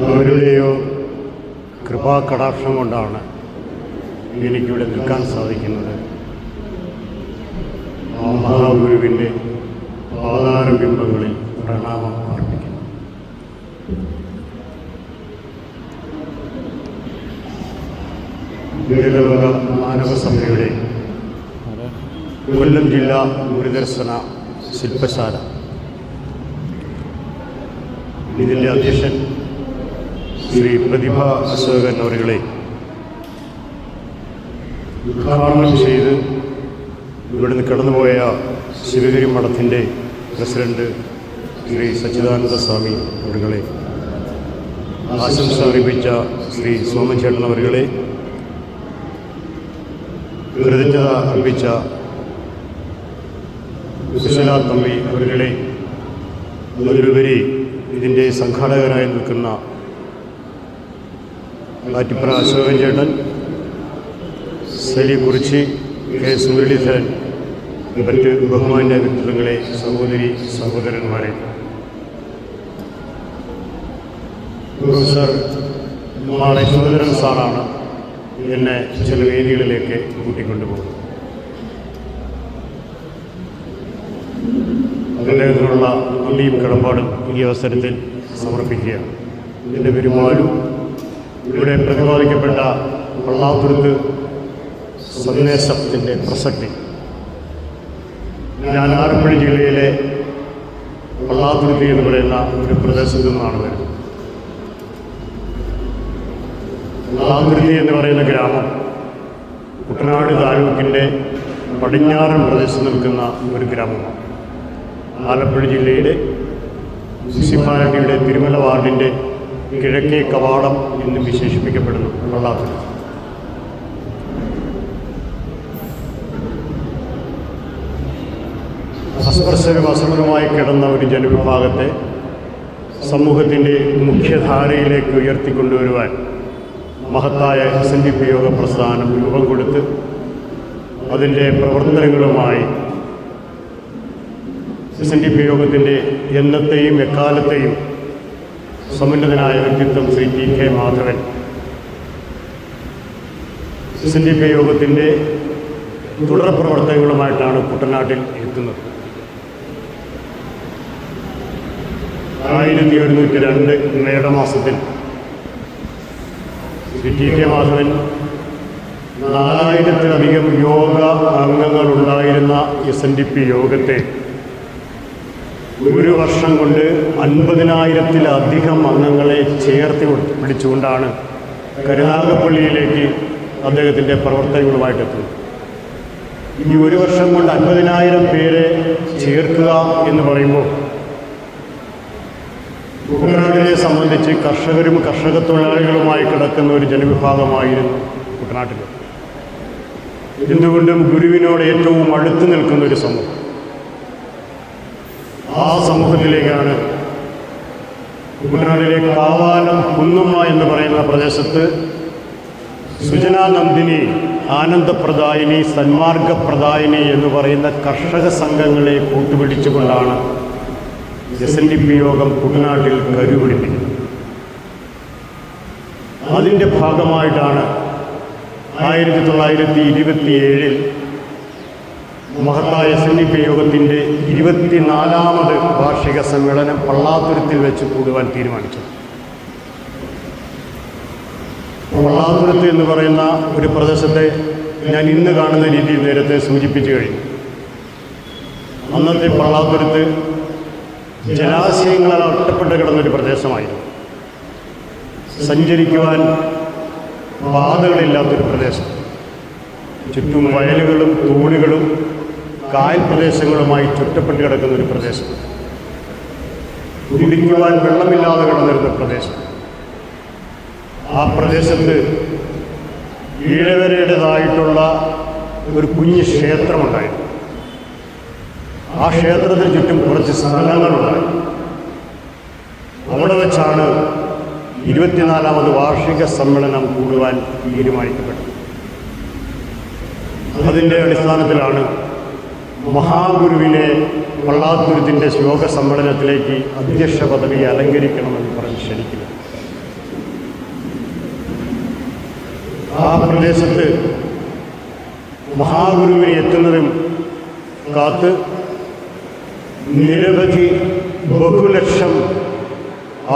അവരുടെയോ കൃപാകടാക്ഷം കൊണ്ടാണ് എനിക്കിവിടെ നിൽക്കാൻ സാധിക്കുന്നത്. ആ മഹാഗുരുവിന്റെ പാതാരബിംബങ്ങളിൽ പ്രണാമം അർപ്പിക്കുന്നു. ദുരിതവക മാനവസഭയുടെ കൊല്ലം ജില്ലാ ഗുരുദർശന ശില്പശാല. ഇതിന്റെ അധ്യക്ഷൻ ശ്രീ പ്രതിഭ അശോകൻ അവരുകളെ ഉദ്ഘാടനം ചെയ്ത് ഇവിടുന്ന് കടന്നുപോയ ശിവഗിരി മഠത്തിന്റെ പ്രസിഡന്റ് ശ്രീ സച്ചിദാനന്ദ സ്വാമി അവരുകളെ ആശംസ അറിയിപ്പിച്ച ശ്രീ സോമചേട്ടൻ അവരുകളെ കൃതജ്ഞത അർപ്പിച്ച കുശല തമ്പി അവരുകളെ അതിലുപരി ഇതിന്റെ സംഘാടകരായി നിൽക്കുന്ന ആറ്റിപ്ര അശോകൻ ചേട്ടൻ സലി കുറിച്ചി കെ എസ് മുരളീധരൻ മറ്റ് ബഹുമാന്യ വ്യക്തിത്വങ്ങളെ സഹോദരി സഹോദരന്മാരെ. പ്രൊഫസർ നാളെ സുരേന്ദ്രൻ സാറാണ് എന്നെ ചില വേദികളിലേക്ക് കൂട്ടിക്കൊണ്ടുപോകുന്നത്. അദ്ദേഹത്തിനുള്ള നന്ദിയും കടപ്പാടും ഈ അവസരത്തിൽ സമർപ്പിക്കുകയാണ്. എന്റെ പെരുമാറും ഇവിടെ പ്രതിപാദിക്കപ്പെട്ട പള്ളാത്തുരുത്ത് സന്ദേശത്തിന്റെ പ്രസക്തി. ഞാൻ ആലപ്പുഴ ജില്ലയിലെ പള്ളാത്തുരുത്തി എന്ന് പറയുന്ന ഒരു പ്രദേശത്തു നിന്നാണ് വരുന്നത്. പള്ളാത്തുരുത്തി എന്ന് പറയുന്ന ഗ്രാമം കുട്ടനാട് താലൂക്കിന്റെ പടിഞ്ഞാറൻ പ്രദേശത്ത് നിൽക്കുന്ന ഒരു ഗ്രാമമാണ്. ആലപ്പുഴ ജില്ലയുടെ മുനിസിപ്പാലിറ്റിയുടെ തിരുമല വാർഡിന്റെ കിഴക്കേ കവാടം എന്ന് വിശേഷിപ്പിക്കപ്പെടുന്നു. പള്ളാത്തുരുത്തി അസ്പർശനും അസമരമായി കിടന്ന ഒരു ജനവിഭാഗത്തെ സമൂഹത്തിന്റെ മുഖ്യധാരയിലേക്ക് ഉയർത്തിക്കൊണ്ടുവരുവാൻ മഹത്തായ എസ് എൻ ഡി പി യോഗ പ്രസ്ഥാനം രൂപം കൊടുത്ത് അതിന്റെ പ്രവർത്തനങ്ങളുമായി എസ് എൻ ഡി പി യോഗത്തിന്റെ എന്നത്തെയും എക്കാലത്തെയും സമുന്നതനായ വ്യക്തിത്വം Shri T K Madhavan. S N D P യോഗത്തിന്റെ തുടർ കുട്ടനാട്ടിൽ എത്തുന്നത്. ആയിരത്തി ഒരുന്നൂറ്റി രണ്ട് മേടമാസത്തിൽ ശ്രീ ടി കെ മാധവൻ നാലായിരത്തിലധികം യോഗ അംഗങ്ങളുണ്ടായിരുന്ന എസ് എൻ ഡി പി യോഗത്തെ ഒരു വർഷം കൊണ്ട് അൻപതിനായിരത്തിലധികം അംഗങ്ങളെ ചേർത്ത് പിടിച്ചുകൊണ്ടാണ് കരുനാഗപ്പള്ളിയിലേക്ക് അദ്ദേഹത്തിന്റെ പ്രവർത്തനങ്ങളുമായിട്ട് എത്തുന്നത്. ഈ ഒരു വർഷം കൊണ്ട് അൻപതിനായിരം പേരെ ചേർക്കുക എന്ന് പറയുമ്പോൾ കുട്ടനാട്ടിനെ സംബന്ധിച്ച് കർഷകരും കർഷക തൊഴിലാളികളുമായി കിടക്കുന്ന ഒരു ജനവിഭാഗമായിരുന്നു കുട്ടനാട്ടിൽ എന്തുകൊണ്ടും ഗുരുവിനോട് ഏറ്റവും അടുത്ത് നിൽക്കുന്ന ഒരു സമൂഹം. ആ സമൂഹത്തിലേക്കാണ് കുട്ടനാട്ടിലെ കാവാലം കുന്നുമ്മ എന്ന് പറയുന്ന പ്രദേശത്ത് സുജന നന്ദിനി ആനന്ദപ്രദായിനി സന്മാർഗപ്രദായിനി എന്ന് പറയുന്ന കർഷക സംഘങ്ങളെ കൂട്ടുപിടിച്ചുകൊണ്ടാണ് എസ് എൻ ഡി പി യോഗം കുട്ടനാട്ടിൽ കരുപിടിപ്പിക്കുന്നത്. അതിന്റെ ഭാഗമായിട്ടാണ് ആയിരത്തി തൊള്ളായിരത്തി ഇരുപത്തിയേഴിൽ മഹത്തായ എസ് എൻ ഡി പി യോഗത്തിന്റെ ഇരുപത്തിനാലാമത് വാർഷിക സമ്മേളനം പള്ളാത്തുരത്തിൽ വെച്ച് കൂടുവാൻ തീരുമാനിച്ചു പള്ളാത്തുരത്ത് എന്ന് പറയുന്ന ഒരു പ്രദേശത്തെ ഞാൻ ഇന്ന് കാണുന്ന രീതിയിൽ നേരത്തെ സൂചിപ്പിച്ചു കഴിഞ്ഞു. അന്നത്തെ പള്ളാത്തുരത്ത് ജലാശയങ്ങളാൽ ഒറ്റപ്പെട്ട് കിടന്നൊരു പ്രദേശമായിരുന്നു. സഞ്ചരിക്കുവാൻ പാതകളില്ലാത്തൊരു പ്രദേശം. ചുറ്റും വയലുകളും തോടുകളും കായൽ പ്രദേശങ്ങളുമായി ചുറ്റപ്പെട്ട് കിടക്കുന്ന ഒരു പ്രദേശം. കുടിക്കുവാൻ വെള്ളമില്ലാതെ കിടന്നിരുന്ന പ്രദേശം. ആ പ്രദേശത്ത് ഈഴവരുടേതായിട്ടുള്ള ഒരു കുഞ്ഞ് ക്ഷേത്രമുണ്ടായിരുന്നു. ആ ക്ഷേത്രത്തിന് ചുറ്റും കുറച്ച് സ്ഥലങ്ങളുണ്ടായി അവിടെ വെച്ചാണ് ഇരുപത്തിനാലാമത് വാർഷിക സമ്മേളനം കൂടുവാൻ തീരുമാനിക്കപ്പെട്ടത്. അതിന്റെ അടിസ്ഥാനത്തിലാണ് മഹാഗുരുവിനെ വള്ളാത്തുരുത്തിന്റെ ശ്ലോക സമ്മേളനത്തിലേക്ക് അധ്യക്ഷ പദവി അലങ്കരിക്കണമെന്ന് പറഞ്ഞ് ക്ഷണിക്കുന്നു. ആ പ്രദേശത്ത് മഹാഗുരുവിനെ എത്തുന്നതും കാത്ത് നിരവധി ബഹുലക്ഷം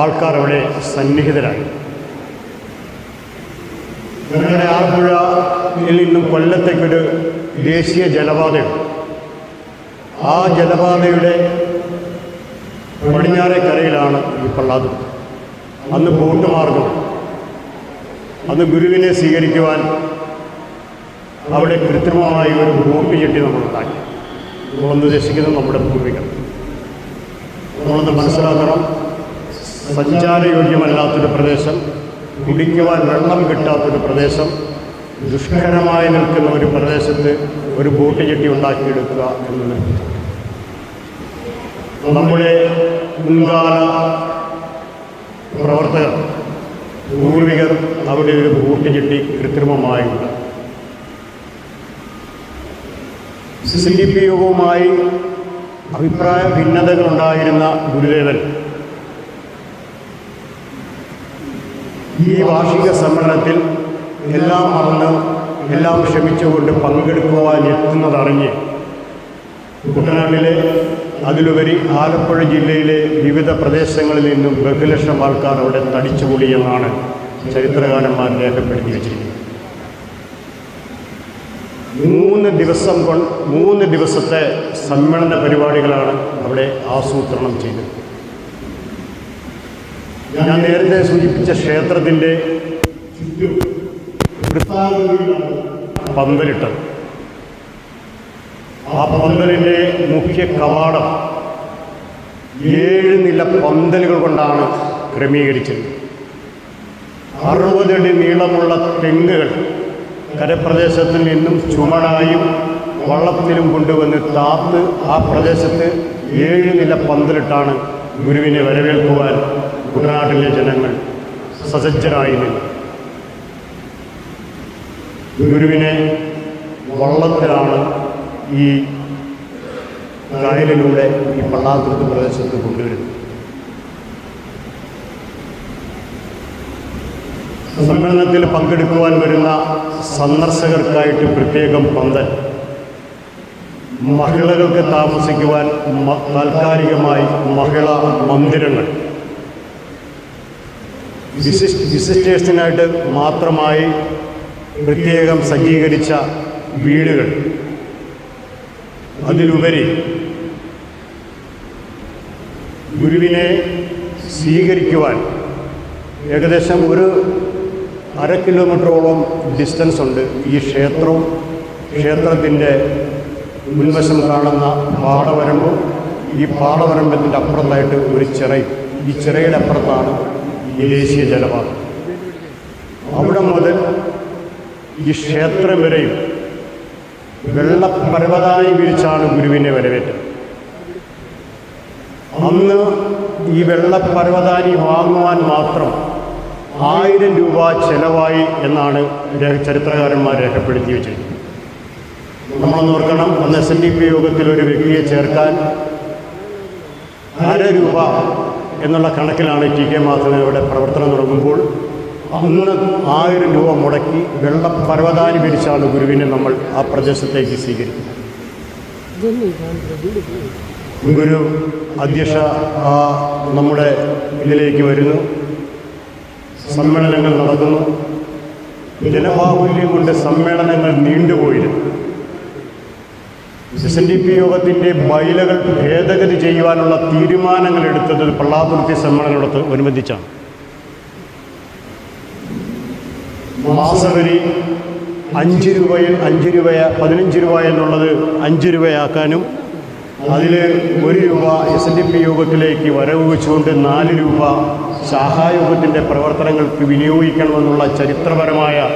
ആൾക്കാർ അവിടെ സന്നിഹിതരാണ് ഞങ്ങളുടെ ആലപ്പുഴയിൽ നിന്നും കൊല്ലത്തേക്കൊരു ദേശീയ ജലപാതയുണ്ട്. ആ ജലപാതയുടെ പടിഞ്ഞാറേ കരയിലാണ് ഈ പള്ളാതും അന്ന് ബോട്ട് മാർഗം അന്ന് ഗുരുവിനെ സ്വീകരിക്കുവാൻ അവിടെ കൃത്രിമമായി ഒരു ബോട്ട് ചെട്ടി നമ്മളുണ്ടാക്കി നമ്മളെന്ന് ഉദ്ദേശിക്കുന്നത് നമ്മുടെ ഭൂമികൾ നമ്മളൊന്ന് മനസ്സിലാക്കണം സഞ്ചാരയോഗ്യമല്ലാത്തൊരു പ്രദേശം കുടിക്കുവാൻ വെള്ളം കിട്ടാത്തൊരു പ്രദേശം ദുഷ്കരമായി നിൽക്കുന്ന ഒരു പ്രദേശത്ത് ഒരു ബോട്ട് ചെട്ടി ഉണ്ടാക്കിയെടുക്കുക എന്നത്. നമ്മുടെ മുൻകാല പ്രവർത്തകർ പൂർവികർ അവിടെ ഒരു ബോട്ട് ചിട്ടി കൃത്രിമമായുണ്ട് സി ഡി പി യോഗവുമായി അഭിപ്രായ ഭിന്നതകളുണ്ടായിരുന്ന ഗുരുദേവൻ ഈ വാർഷിക സമ്മേളനത്തിൽ എല്ലാം മറന്ന് എല്ലാം ക്ഷമിച്ചുകൊണ്ട് പങ്കെടുക്കുവാൻ എത്തുന്നതറിഞ്ഞ് കുട്ടനാട്ടിലെ അതിലുപരി ആലപ്പുഴ ജില്ലയിലെ വിവിധ പ്രദേശങ്ങളിൽ നിന്നും ബഹുലക്ഷം ആൾക്കാർ അവിടെ തടിച്ചുകൂടിയെന്നാണ് ചരിത്രകാരന്മാർ രേഖപ്പെടുത്തി വച്ചിരിക്കുന്നത്. മൂന്ന് ദിവസം കൊണ്ട് മൂന്ന് ദിവസത്തെ സമ്മേളന പരിപാടികളാണ് അവിടെ ആസൂത്രണം ചെയ്തത്. ഞാൻ നേരത്തെ സൂചിപ്പിച്ച ക്ഷേത്രത്തിന്റെ പന്തലിട്ടത്. ആ പന്തലിന്റെ മുഖ്യ കവാടം ഏഴ് നില പന്തലുകൾ കൊണ്ടാണ് ക്രമീകരിച്ചത്. അറുപതടി നീളമുള്ള തെങ്ങുകൾ കരപ്രദേശത്തിൽ നിന്നും ചുമടായും വള്ളത്തിലും കൊണ്ടുവന്ന് താത്ത് ആ പ്രദേശത്ത് ഏഴ് നില പന്തലിട്ടാണ് ഗുരുവിനെ വരവേൽക്കുവാൻ കുട്ടനാട്ടിലെ ജനങ്ങൾ സസജ്ജരായി നിന്നു ഗുരുവിനെ വള്ളത്തിലാണ് ഈ കായലിലൂടെ ഈ പള്ളാത്തുരുത്ത് പ്രദേശത്ത് കൊണ്ടുവരുന്നത് സമ്മേളനത്തിൽ പങ്കെടുക്കുവാൻ വരുന്ന സന്ദർശകർക്കായിട്ട് പ്രത്യേകം പന്തൽ. മഹിളകൾക്ക് താമസിക്കുവാൻ താൽക്കാലികമായി മഹിളാ മന്ദിരങ്ങൾ. വിസിറ്റേഴ്സിനായിട്ട് മാത്രമായി പ്രത്യേകം സജ്ജീകരിച്ച വീടുകൾ. അതിലുപരി ഗുരുവിനെ സ്വീകരിക്കുവാൻ ഏകദേശം ഒരു അര കിലോമീറ്ററോളം ഡിസ്റ്റൻസ് ഉണ്ട് ഈ ക്ഷേത്രവും ക്ഷേത്രത്തിന്റെ മുൻവശം കാണുന്ന പാടവരമ്പും ഈ പാടവരമ്പത്തിന്റെ അപ്പുറത്തായിട്ട് ഒരു ചിറയും. ഈ ചിറയുടെ അപ്പുറത്താണ് ഈ ദേശീയ ജലപാതം. അവിടെ മുതൽ ഈ ക്ഷേത്രം വരെയും വെള്ളപ്പരവതായി വിരിച്ചാണ് ഗുരുവിനെ വരവേറ്റത്. അന്ന് ഈ വെള്ളപ്പരവതാനി വാങ്ങുവാൻ മാത്രം ആയിരം രൂപ ചെലവായി എന്നാണ് ചരിത്രകാരന്മാർ രേഖപ്പെടുത്തി വെച്ചിരിക്കുന്നത്. നമ്മളൊന്ന് ഓർക്കണം അന്ന് എസ് എൻ ഡി പി യോഗത്തിൽ ഒരു വ്യക്തിയെ ചേർക്കാൻ അര രൂപ എന്നുള്ള കണക്കിലാണ് ടി കെ മാധവൻ ഇവിടെ പ്രവർത്തനം തുടങ്ങുമ്പോൾ അന്ന് ആയിരം രൂപ മുടക്കി വെള്ളപ്പരവതാനി വിരിച്ചാണ് ഗുരുവിനെ നമ്മൾ ആ പ്രദേശത്തേക്ക് സ്വീകരിക്കുന്നത്. ഗുരു അധ്യക്ഷ നമ്മുടെ ഇതിലേക്ക് വരുന്നു. സമ്മേളനങ്ങൾ നടക്കുന്നു. ജനബാഹുല്യം കൊണ്ട് സമ്മേളനങ്ങൾ നീണ്ടുപോയിരുന്നു. എസ് എൻ ഡി പി യോഗത്തിന്റെ ബൈലകൾ ഭേദഗതി ചെയ്യുവാനുള്ള തീരുമാനങ്ങൾ എടുത്തത് പള്ളാതുർത്തി സമ്മേളനത്തോട് അനുബന്ധിച്ചാണ്. മാസവരി അഞ്ച് രൂപയിൽ അഞ്ച് രൂപയ പതിനഞ്ച് രൂപ എന്നുള്ളത് അഞ്ച് രൂപയാക്കാനും അതിൽ ഒരു രൂപ എസ് എൻ ഡി പി യോഗത്തിലേക്ക് വരവ് വെച്ചുകൊണ്ട് നാല് രൂപ ശാഖായോഗത്തിന്റെ പ്രവർത്തനങ്ങൾക്ക് വിനിയോഗിക്കണമെന്നുള്ള ചരിത്രപരമായ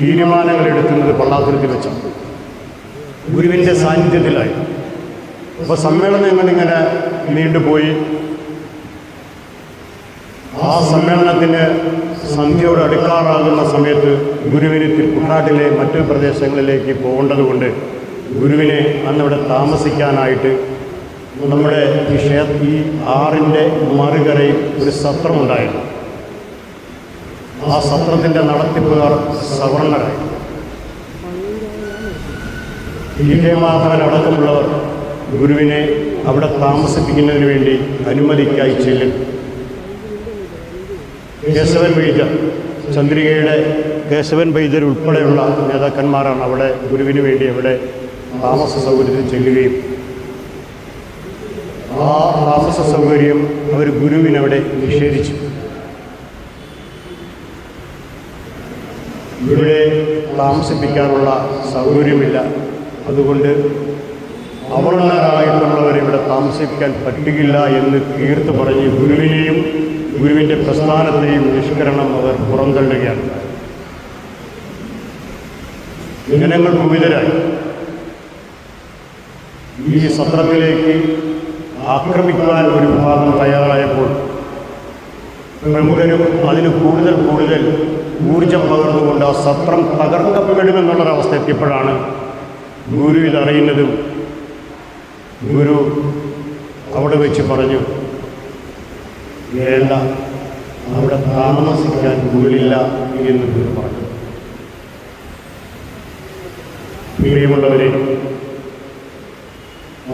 തീരുമാനങ്ങൾ എടുക്കുന്നത് പള്ളാത്തുരത്തിൽ വെച്ചാണ്. ഗുരുവിന്റെ സാന്നിധ്യത്തിലായി. അപ്പോൾ സമ്മേളനങ്ങൾ ഇങ്ങനെ നീണ്ടുപോയി? ആ സമ്മേളനത്തിന് സന്ധ്യയോട് അടുക്കാറാകുന്ന സമയത്ത് ഗുരുവിന് കുട്ടനാട്ടിലെ മറ്റ് പ്രദേശങ്ങളിലേക്ക് പോകേണ്ടതുകൊണ്ട് ഗുരുവിനെ അന്നിവിടെ താമസിക്കാനായിട്ട് നമ്മുടെ ഈ ക്ഷേത്ര ഈ ആറിന്റെ മറുകരയിൽ ഒരു സത്രമുണ്ടായിരുന്നു. ആ സത്രത്തിന്റെ നടത്തിപ്പുകാർ സവർണരായി. വിജയമാധവൻ അടക്കമുള്ളവർ ഗുരുവിനെ അവിടെ താമസിപ്പിക്കുന്നതിന് വേണ്ടി അനുമതിക്കായി ചെല്ലും. കേശവൻ വൈദ്യർ ചന്ദ്രികയുടെ കേശവൻ വൈദ്യർ ഉൾപ്പെടെയുള്ള നേതാക്കന്മാരാണ് അവിടെ ഗുരുവിന് വേണ്ടി അവിടെ താമസ സൗകര്യത്തിൽ ചെല്ലുകയും. ആ താമസ സൗകര്യം അവർ ഗുരുവിനവിടെ നിഷേധിച്ചു. ഇവിടെ താമസിപ്പിക്കാനുള്ള സൗകര്യമില്ല. അതുകൊണ്ട് അവർണരായിട്ടുള്ളവരെ ഇവിടെ താമസിപ്പിക്കാൻ പറ്റുകയില്ല എന്ന് തീർത്ത് പറഞ്ഞ് ഗുരുവിനെയും ഗുരുവിന്റെ പ്രസ്ഥാനത്തെയും നിഷ്കരണം അവർ പുറന്തള്ളുകയാണ്. ജനങ്ങൾ കുപിതരായി ഈ സത്രത്തിലേക്ക് ആക്രമിക്കാൻ ഒരു ഭാഗം തയ്യാറായപ്പോൾ പ്രമുഖരും അതിന് കൂടുതൽ കൂടുതൽ ഊർജം പകർന്നുകൊണ്ട് ആ സത്രം തകർക്കപ്പെടുമെന്നുള്ളൊരവസ്ഥ എത്തിയപ്പോഴാണ് ഗുരു ഇതറിയുന്നതും ഗുരു അവിടെ വെച്ച് പറഞ്ഞു വേണ്ട. അവിടെ താമസിക്കാൻ കൂടില്ല എന്ന് പറഞ്ഞു. പ്രിയമുള്ളവരെ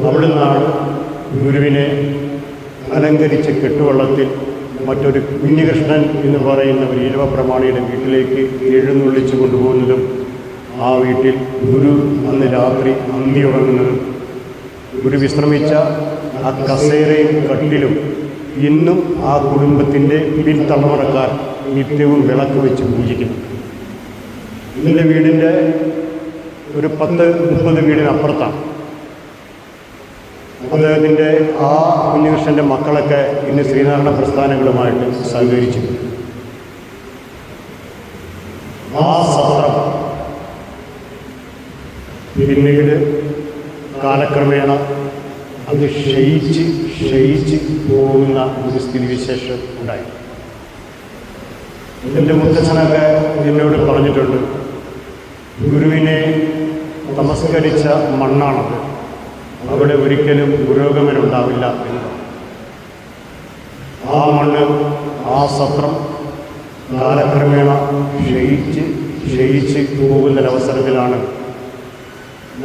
അവിടുന്നാണ് ഗുരുവിനെ അലങ്കരിച്ച കെട്ടുവള്ളത്തിൽ മറ്റൊരു കുഞ്ഞികൃഷ്ണൻ എന്ന് പറയുന്ന ഒരു ഈഴവ പ്രമാണിയുടെ വീട്ടിലേക്ക് എഴുന്നള്ളിച്ചു കൊണ്ടുപോകുന്നതും ആ വീട്ടിൽ ഗുരു അന്ന് രാത്രി അന്തി ഉറങ്ങുന്നതും ഗുരു വിശ്രമിച്ച ആ കസേരയും കട്ടിലും ഇന്നും ആ കുടുംബത്തിന്റെ പിൻതലമുറക്കാർ നിത്യവും വിളക്ക് വെച്ച് പൂജിക്കുന്നു. എന്റെ വീടിന്റെ ഒരു പത്ത് മുപ്പത് വീടിനപ്പുറത്താണ്. അദ്ദേഹത്തിന്റെ ആ കുഞ്ഞുകൃഷ്ണന്റെ മക്കളൊക്കെ ഇന്ന് ശ്രീനാരായണ പ്രസ്ഥാനങ്ങളുമായിട്ട് സഹകരിച്ചു ആ സത്രം പിന്നീട് കാലക്രമേണ അത് ക്ഷയിച്ച് ക്ഷയിച്ച് പോകുന്ന ഒരു സ്ഥിതിവിശേഷം ഉണ്ടായി. എന്റെ മുത്തച്ഛനൊക്കെ എന്നോട് പറഞ്ഞിട്ടുണ്ട് ഗുരുവിനെ തമസ്കരിച്ച മണ്ണാണത്. അവിടെ ഒരിക്കലും പുരോഗമനം ഉണ്ടാവില്ല എന്ന്. ആ മണ്ണ് ആ സത്രം കാലക്രമേണ ക്ഷയിച്ച് ക്ഷയിച്ച് പോകുന്നൊരവസരത്തിലാണ്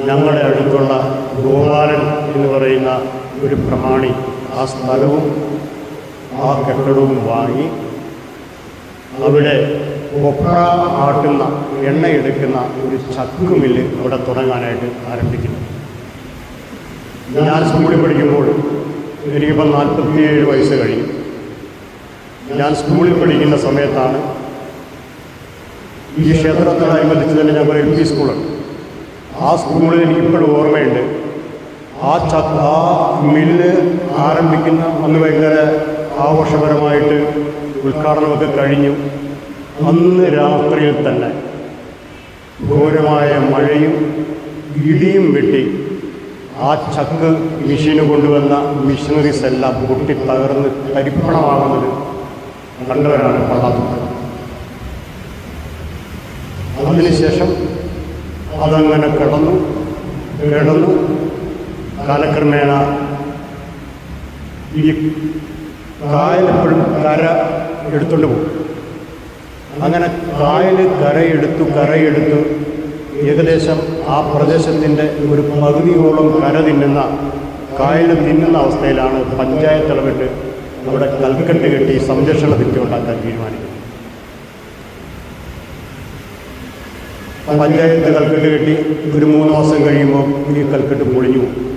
ഞങ്ങളുടെ അടുത്തുള്ള ഗോപാലൻ എന്ന് പറയുന്ന ഒരു പ്രമാണി ആ സ്ഥലവും ആ കെട്ടിടവും വാങ്ങി അവിടെ കൊപ്ര ആട്ടുന്ന എണ്ണയെടുക്കുന്ന ഒരു ചക്ക് മില്ല് അവിടെ തുടങ്ങാനായിട്ട് ആരംഭിക്കുന്നു. ഞാൻ സ്കൂളിൽ പഠിക്കുമ്പോൾ എനിക്കിപ്പോൾ നാൽപ്പത്തിയേഴ് വയസ്സ് കഴിഞ്ഞു. ഞാൻ സ്കൂളിൽ പഠിക്കുന്ന സമയത്താണ് ഈ ക്ഷേത്രത്തോടനുബന്ധിച്ച് തന്നെ ഞാൻ എൽ പി സ്കൂളുണ്ട്. ആ സ്കൂളിൽ എനിക്കിപ്പോഴും ഓർമ്മയുണ്ട്. ആ ചക്ക ആ മില്ല് ആരംഭിക്കുന്ന അന്ന് ഭയങ്കര ആഘോഷപരമായിട്ട് ഉദ്ഘാടനമൊക്കെ കഴിഞ്ഞു. അന്ന് രാത്രിയിൽ തന്നെ ഘോരമായ മഴയും ഇടിയും വെട്ടി ആ ചക്ക് മിഷീന് കൊണ്ടുവന്ന മിഷനറീസ് എല്ലാം പൊട്ടി തകർന്ന് തരിപ്പണമാകുന്നത് കണ്ടവരാണ് പള്ളാത്തുന്നത് അതിനുശേഷം അതങ്ങനെ കിടന്നു കിടന്നു കാലക്രമേണ ഈ കായൽ എപ്പോഴും കര എടുത്തുകൊണ്ട് പോകും. അങ്ങനെ കായൽ കരയെടുത്തു കരയെടുത്തു. ഏകദേശം ആ പ്രദേശത്തിന്റെ ഒരു പകുതിയോളം കര തിന്നുന്ന കായൽ തിന്നുന്ന അവസ്ഥയിലാണ് പഞ്ചായത്ത് ഇടപെട്ട് അവിടെ കൽക്കെട്ട് കെട്ടി സംരക്ഷണ ഭിത്തി ഉണ്ടാക്കാൻ തീരുമാനിക്കുന്നത്. പഞ്ചായത്ത് കൽക്കെട്ട് കെട്ടി ഒരു മൂന്ന് മാസം കഴിയുമ്പോൾ ഈ കൽക്കെട്ട് പൊളിഞ്ഞു പോകും.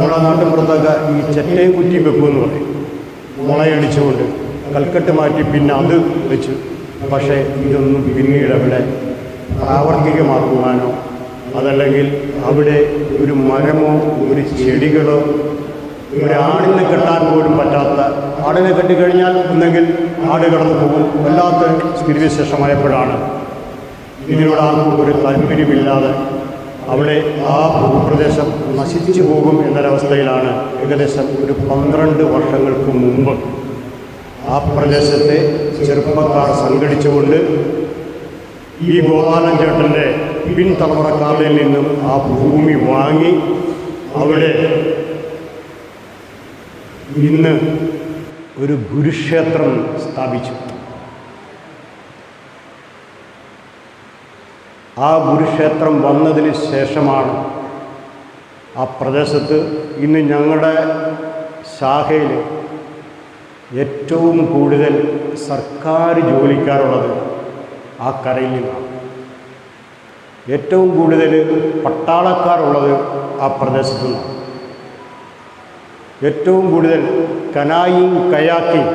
നമ്മുടെ നാട്ടിൻപുറത്തൊക്കെ ഈ ചെറ്റയും കുറ്റിയും വെക്കുമെന്ന് പറയും. മുളയടിച്ചുകൊണ്ട് കൽക്കെട്ട് മാറ്റി പിന്നെ അത് വെച്ച്. പക്ഷേ ഇതൊന്നും പിന്നീട് അവിടെ പ്രാവർത്തികമാക്കുവാനോ അതല്ലെങ്കിൽ അവിടെ ഒരു മരമോ ഒരു ചെടികളോ ഒരു ആടിനെ കെട്ടാൻ പോലും പറ്റാത്ത ആടിനെ കെട്ടിക്കഴിഞ്ഞാൽ ഒന്നെങ്കിൽ ആട് കടന്നു പോകും. വല്ലാത്ത സ്ഥിതിവിശേഷമായപ്പോഴാണ് ഇതിനോട് ഒരു താല്പര്യമില്ലാതെ അവിടെ ആ ഭൂപ്രദേശം നശിച്ചു പോകും എന്നൊരവസ്ഥയിലാണ് ഏകദേശം ഒരു പന്ത്രണ്ട് വർഷങ്ങൾക്ക് മുമ്പ് ആ പ്രദേശത്തെ ചെറുപ്പക്കാർ സംഘടിച്ചുകൊണ്ട് ഈ ഗോപാലൻ ചേട്ടന്റെ പിൻതലമുറക്കാരിൽ നിന്നും ആ ഭൂമി വാങ്ങി അവിടെ ഇന്ന് ഒരു ഗുരുക്ഷേത്രം സ്ഥാപിച്ചു. ആ ഗുരുക്ഷേത്രം വന്നതിന് ശേഷമാണ് ആ പ്രദേശത്ത് ഇന്ന് ഞങ്ങളുടെ ശാഖയിൽ ഏറ്റവും കൂടുതൽ സർക്കാർ ജോലിക്കാരുള്ളത് ആ കരയിൽ നിന്നാണ്. ഏറ്റവും കൂടുതൽ പട്ടാളക്കാരുള്ളത് ആ പ്രദേശത്തു നിന്നാണ്. ഏറ്റവും കൂടുതൽ കനായിങ് കയാക്കിങ്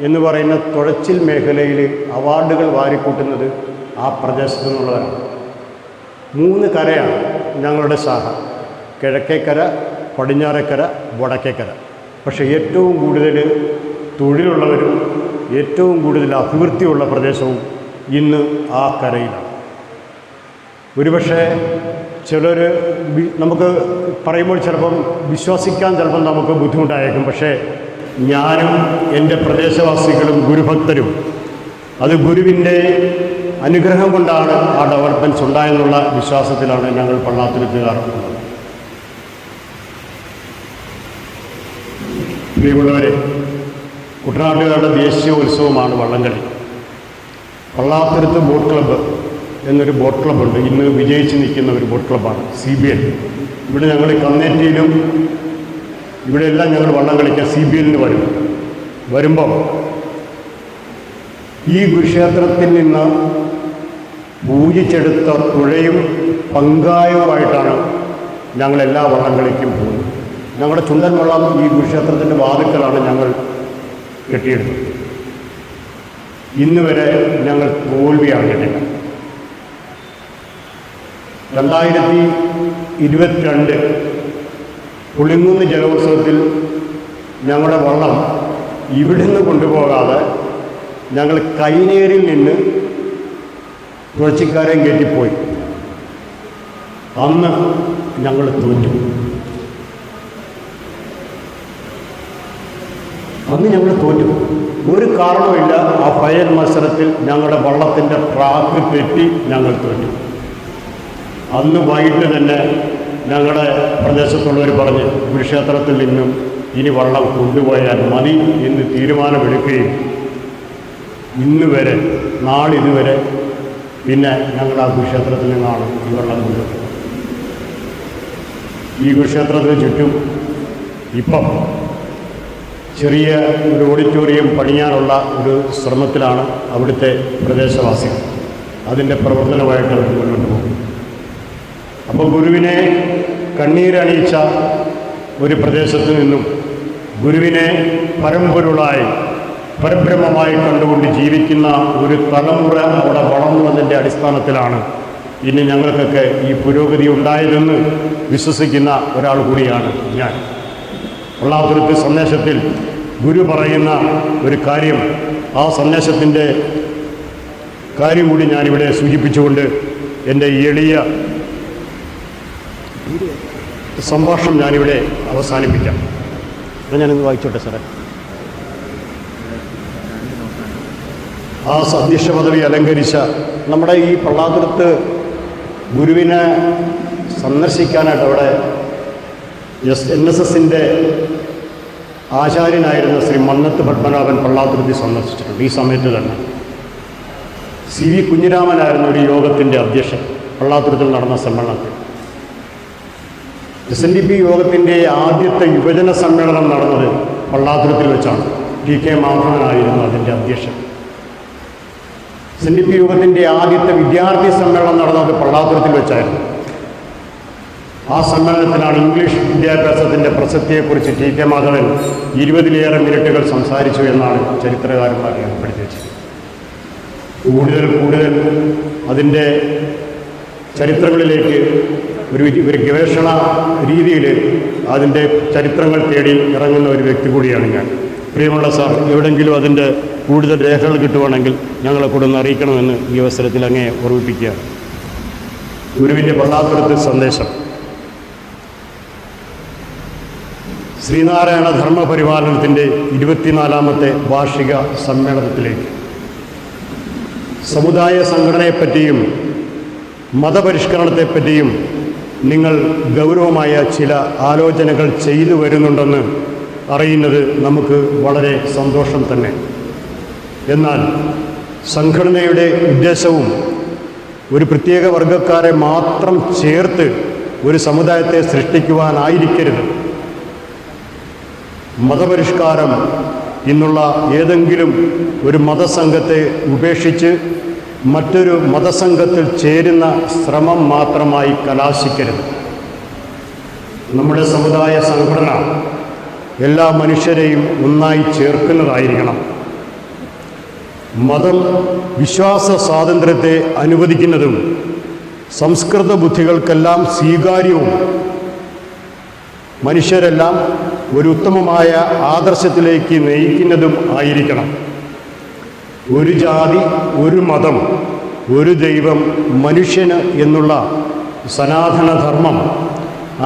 എന്ന് പറയുന്ന തുഴച്ചിൽ മേഖലയിൽ അവാർഡുകൾ വാരിക്കൂട്ടുന്നത് ആ പ്രദേശത്തു നിന്നുള്ളവരാണ്. മൂന്ന് കരയാണ് ഞങ്ങളുടെ ശാഖ. കിഴക്കേക്കര പടിഞ്ഞാറേക്കര വടക്കേക്കര. പക്ഷേ ഏറ്റവും കൂടുതൽ തൊഴിലുള്ളവരും ഏറ്റവും കൂടുതൽ അഭിവൃദ്ധിയുള്ള പ്രദേശവും ഇന്ന് ആ കരയിലാണ്. ഒരുപക്ഷെ ചിലർ നമുക്ക് പറയുമ്പോൾ ചിലപ്പം വിശ്വസിക്കാൻ ചിലപ്പം നമുക്ക് ബുദ്ധിമുട്ടായേക്കും. പക്ഷേ ഞാനും എന്റെ പ്രദേശവാസികളും ഗുരുഭക്തരും അത് ഗുരുവിന്റെ അനുഗ്രഹം കൊണ്ടാണ് ആ ഡെവലപ്മെന്റ്സ് ഉണ്ടായെന്നുള്ള വിശ്വാസത്തിലാണ് ഞങ്ങൾ പള്ളാത്തുരുത്തുകാർ പ്രിയമുള്ളവരെ കുട്ടനാട്ടുകാരുടെ ദേശീയ ഉത്സവമാണ് വള്ളംകളി. പള്ളാത്തുരുത്ത് ബോട്ട് ക്ലബ്ബ് എന്നൊരു ബോട്ട് ക്ലബ്ബുണ്ട്. ഇന്ന് വിജയിച്ച് നിൽക്കുന്ന ഒരു ബോട്ട് ക്ലബ്ബാണ് സി ബി എൽ. ഇവിടെ ഞങ്ങൾ കന്നേറ്റിയിലും ഇവിടെയെല്ലാം ഞങ്ങൾ വള്ളം കളിക്കാൻ സി ബി എല്ലിന് വരും. വരുമ്പോൾ ഈ ഗുരുക്ഷേത്രത്തിൽ നിന്ന് പൂജിച്ചെടുത്ത തുഴയും പങ്കായവുമായിട്ടാണ് ഞങ്ങൾ എല്ലാ വള്ളങ്ങളിലേക്കും പോകുന്നത്. ഞങ്ങളുടെ ചുണ്ടൻ വള്ളം ഈ ഗുരുക്ഷേത്രത്തിന്റെ വാതുക്കളാണ് ഞങ്ങൾ കെട്ടിയെടുത്തത്. ഇന്ന് വരെ ഞങ്ങൾ തോൽവിയാണ് അറിഞ്ഞിട്ടില്ല. രണ്ടായിരത്തി ഇരുപത്തിരണ്ട് പുളിങ്ങുന്ന് ജലോത്സവത്തിൽ ഞങ്ങളുടെ വള്ളം ഇവിടുന്ന് കൊണ്ടുപോകാതെ ഞങ്ങൾ കൈനേരിൽ നിന്ന് തുഴച്ചിക്കാരെ കയറ്റിപ്പോയി അന്ന് ഞങ്ങൾ തോറ്റു. അന്ന് ഞങ്ങൾ തോറ്റു. ഒരു കാരണവുമില്ല ആ ഫയൽ മത്സരത്തിൽ ഞങ്ങളുടെ വള്ളത്തിന്റെ ട്രാക്ക് തെറ്റി ഞങ്ങൾ തോറ്റു. അന്ന് വൈകിട്ട് തന്നെ ഞങ്ങളുടെ പ്രദേശത്തുള്ളവർ പറഞ്ഞ് കുരുക്ഷേത്രത്തിൽ നിന്നും ഇനി വള്ളം കൊണ്ടുപോയാൽ മതി എന്ന് തീരുമാനമെടുക്കുകയും ഇന്ന് വരെ നാളിതുവരെ പിന്നെ ഞങ്ങളുടെ ആ കുരുക്ഷേത്രത്തിൽ നിന്നാണ് ഈ വെള്ളം കൊണ്ടുപോയത് ഈ കുരുക്ഷേത്രത്തിന് ചുറ്റും ഇപ്പം ചെറിയ ഒരു ഓഡിറ്റോറിയം പണിയാനുള്ള ഒരു ശ്രമത്തിലാണ് അവിടുത്തെ പ്രദേശവാസികൾ. അതിന്റെ പ്രവർത്തനമായിട്ട് അവർ മുന്നോട്ട് പോകും അപ്പോൾ ഗുരുവിനെ കണ്ണീരണിയിച്ച ഒരു പ്രദേശത്ത് നിന്നും ഗുരുവിനെ പരമ്പൊരുളായി പരബ്രഹ്മമായി കണ്ടുകൊണ്ട് ജീവിക്കുന്ന ഒരു തലമുറ അവിടെ വളർന്നു വന്നതിന്റെ അടിസ്ഥാനത്തിലാണ് ഇനി ഞങ്ങൾക്കൊക്കെ ഈ പുരോഗതി ഉണ്ടായതെന്ന് വിശ്വസിക്കുന്ന ഒരാൾ കൂടിയാണ് ഞാൻ. പൊള്ളാത്തുരുത്ത് സന്ദേശത്തിൽ ഗുരു പറയുന്ന ഒരു കാര്യം ആ സന്ദേശത്തിന്റെ കാര്യം കൂടി ഞാനിവിടെ സൂചിപ്പിച്ചുകൊണ്ട് എന്റെ എളിയ സംഭാഷണം ഞാനിവിടെ അവസാനിപ്പിക്കാം. ഞാനിന്ന് വായിച്ചോട്ടെ സാറേ? ആ അധ്യക്ഷ പദവി അലങ്കരിച്ച നമ്മുടെ ഈ പള്ളാതുരത്ത് ഗുരുവിനെ സന്ദർശിക്കാനായിട്ട് അവിടെ എസ് എൻ എസ് എസിന്റെ ആചാര്യനായിരുന്ന ശ്രീ മന്നത്ത് പത്മനാഭൻ പള്ളാതുരുത്തി സന്ദർശിച്ചിട്ടുണ്ട്. ഈ സമയത്ത് തന്നെ. സി വി കുഞ്ഞിരാമനായിരുന്നു ഒരു യോഗത്തിന്റെ അധ്യക്ഷൻ. പള്ളാതുരത്തിൽ നടന്ന സമ്മേളനത്തിൽ. എസ് എൻ ഡി പി യോഗത്തിന്റെ ആദ്യത്തെ യുവജന സമ്മേളനം നടന്നത് പള്ളാതുരത്തിൽ വെച്ചാണ്. ടി കെ മാധവനായിരുന്നു അതിന്റെ അധ്യക്ഷൻ. എസ് ഡി പി യുഗത്തിന്റെ ആദ്യത്തെ വിദ്യാർത്ഥി സമ്മേളനം നടന്നത് പള്ളാതുരത്തിൽ വെച്ചായിരുന്നു. ആ സമ്മേളനത്തിലാണ് ഇംഗ്ലീഷ് വിദ്യാഭ്യാസത്തിന്റെ പ്രസക്തിയെക്കുറിച്ച് ടി. കെ. മാധവൻ ഇരുപതിലേറെ മിനിറ്റുകൾ സംസാരിച്ചു എന്നാണ് ചരിത്രകാരന്മാർ രേഖപ്പെടുത്തി വെച്ചത് കൂടുതൽ കൂടുതൽ അതിന്റെ ചരിത്രങ്ങളിലേക്ക് ഒരു ഒരു ഗവേഷണ രീതിയിൽ അതിന്റെ ചരിത്രങ്ങൾ തേടി ഇറങ്ങുന്ന ഒരു വ്യക്തി കൂടിയാണ് ഞാൻ. പ്രിയമുള്ള സാർ എവിടെയെങ്കിലും അതിന്റെ കൂടുതൽ രേഖകൾ കിട്ടുവാണെങ്കിൽ ഞങ്ങളെ കൂടെ അറിയിക്കണമെന്ന് ഈ അവസരത്തിൽ അങ്ങേ ഓർമ്മിപ്പിക്കുകയാണ് ഗുരുവിന്റെ പള്ളാപുരത്ത് സന്ദേശം. ശ്രീനാരായണ ധർമ്മപരിപാലനത്തിന്റെ ഇരുപത്തിനാലാമത്തെ വാർഷിക സമ്മേളനത്തിലേക്ക്. സമുദായ സംഘടനയെപ്പറ്റിയും മതപരിഷ്കരണത്തെപ്പറ്റിയും നിങ്ങൾ ഗൗരവമായ ചില ആലോചനകൾ ചെയ്തു വരുന്നുണ്ടെന്ന് അറിയുന്നത് നമുക്ക് വളരെ സന്തോഷം തന്നെ. എന്നാൽ സംഘടനയുടെ ഉദ്ദേശവും ഒരു പ്രത്യേക വർഗക്കാരെ മാത്രം ചേർത്ത് ഒരു സമുദായത്തെ സൃഷ്ടിക്കുവാനായിരിക്കരുത്. മതപരിഷ്കാരം ഇന്നുള്ള ഏതെങ്കിലും ഒരു മതസംഘത്തെ ഉപേക്ഷിച്ച് മറ്റൊരു മതസംഘത്തിൽ ചേരുന്ന ശ്രമം മാത്രമായി കലാശിക്കരുത്. നമ്മുടെ സമുദായ സംഘടന എല്ലാ മനുഷ്യരെയും ഒന്നായി ചേർക്കുന്നതായിരിക്കണം. മതം വിശ്വാസ സ്വാതന്ത്ര്യത്തെ അനുവദിക്കുന്നതും സംസ്കൃത ബുദ്ധികൾക്കെല്ലാം സ്വീകാര്യവും മനുഷ്യരെല്ലാം ഒരു ഉത്തമമായ ആദർശത്തിലേക്ക് നയിക്കുന്നതും ആയിരിക്കണം. ഒരു ജാതി ഒരു മതം ഒരു ദൈവം മനുഷ്യന് എന്നുള്ള സനാതനധർമ്മം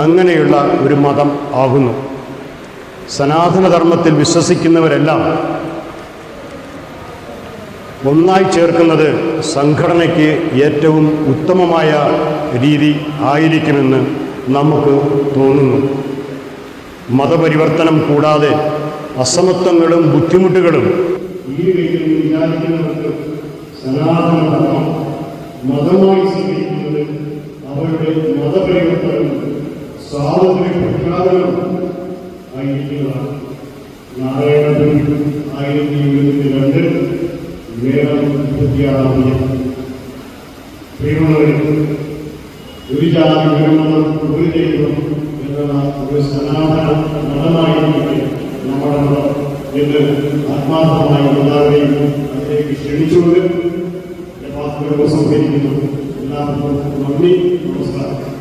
അങ്ങനെയുള്ള ഒരു മതം ആകുന്നു. സനാതനധർമ്മത്തിൽ വിശ്വസിക്കുന്നവരെല്ലാം ഒന്നായി ചേർക്കുന്നത് സംഘടനയ്ക്ക് ഏറ്റവും ഉത്തമമായ രീതി ആയിരിക്കുമെന്ന് നമുക്ക് തോന്നുന്നു. മതപരിവർത്തനം കൂടാതെ അസമത്വങ്ങളും ബുദ്ധിമുട്ടുകളും ഈ രീതിയിൽ വിചാരിക്കുന്നവർക്ക് മതമായി അവരുടെ എഴുപത്തി വേദം ഇരുപത്തിയാറാം തീയതി പ്രിയമുള്ളവരും ഒരു ജാതി ഒരു മതം ഒരു ദൈവം എന്നുള്ള ഒരു സനാതന മതമായിരിക്കട്ടെ നമ്മുടെ എന്ന് ആത്മാർത്ഥമായി എല്ലാവരെയും അതിലേക്ക് ക്ഷണിച്ചുകൊണ്ട് ഉപസംഹരിക്കുന്നു എല്ലാവർക്കും നന്ദി നമസ്കാരം.